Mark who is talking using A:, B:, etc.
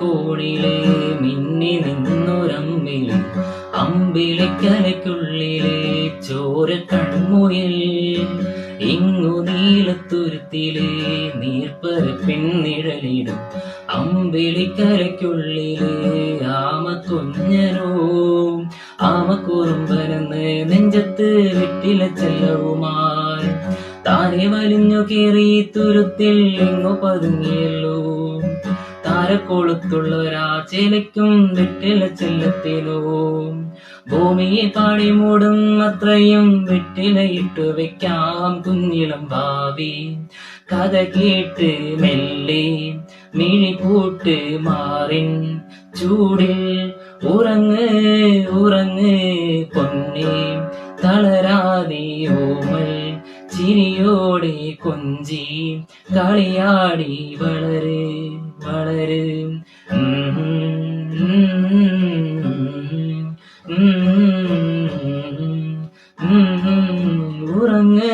A: കോണിലെ മിന്നി നിന്നൊരമ്പിലെ അമ്പിളിക്കലയ്ക്കുള്ളിലെ ചോര കൺമുയൽ ഇങ്ങു നീലത്തുരുത്തിലെ നീർപ്പരപ്പിന്നിഴലിടും അമ്പിളിക്കരയ്ക്കുള്ളിലെ ആമത്തുഞ്ഞനോ ആമക്കുറുമ്പനെന്ന് നെഞ്ചത്ത് വെട്ടില ചെല്ലവുമാർ. താനെ വലിഞ്ഞു കയറി തുരുത്തിൽ ഇങ്ങു പതുങ്ങിയല്ലോ. താരക്കൊളുത്തുള്ളൊരാ ചേലയ്ക്കും വെട്ടില ചെല്ലത്തിലോ. ഭൂമിയെ പാടി മൂടും അത്രയും വെട്ടിലയിട്ടു വെക്കാം കുഞ്ഞിളം ഭാവി. കഥ കേട്ട് മെല്ലെ മിഴി പൂട്ട് മാറിൻ. ചൂടിൽ ഉറങ്ങ് ഉറങ്ങ് പൊന്നി. തളരാതെ ഓമൽ ചിരിയോടെ കൊഞ്ചി കളിയാടി വളര് വളര് ഉം, ഉം, ഉം, ഉറങ്ങ് ഉറങ്ങ്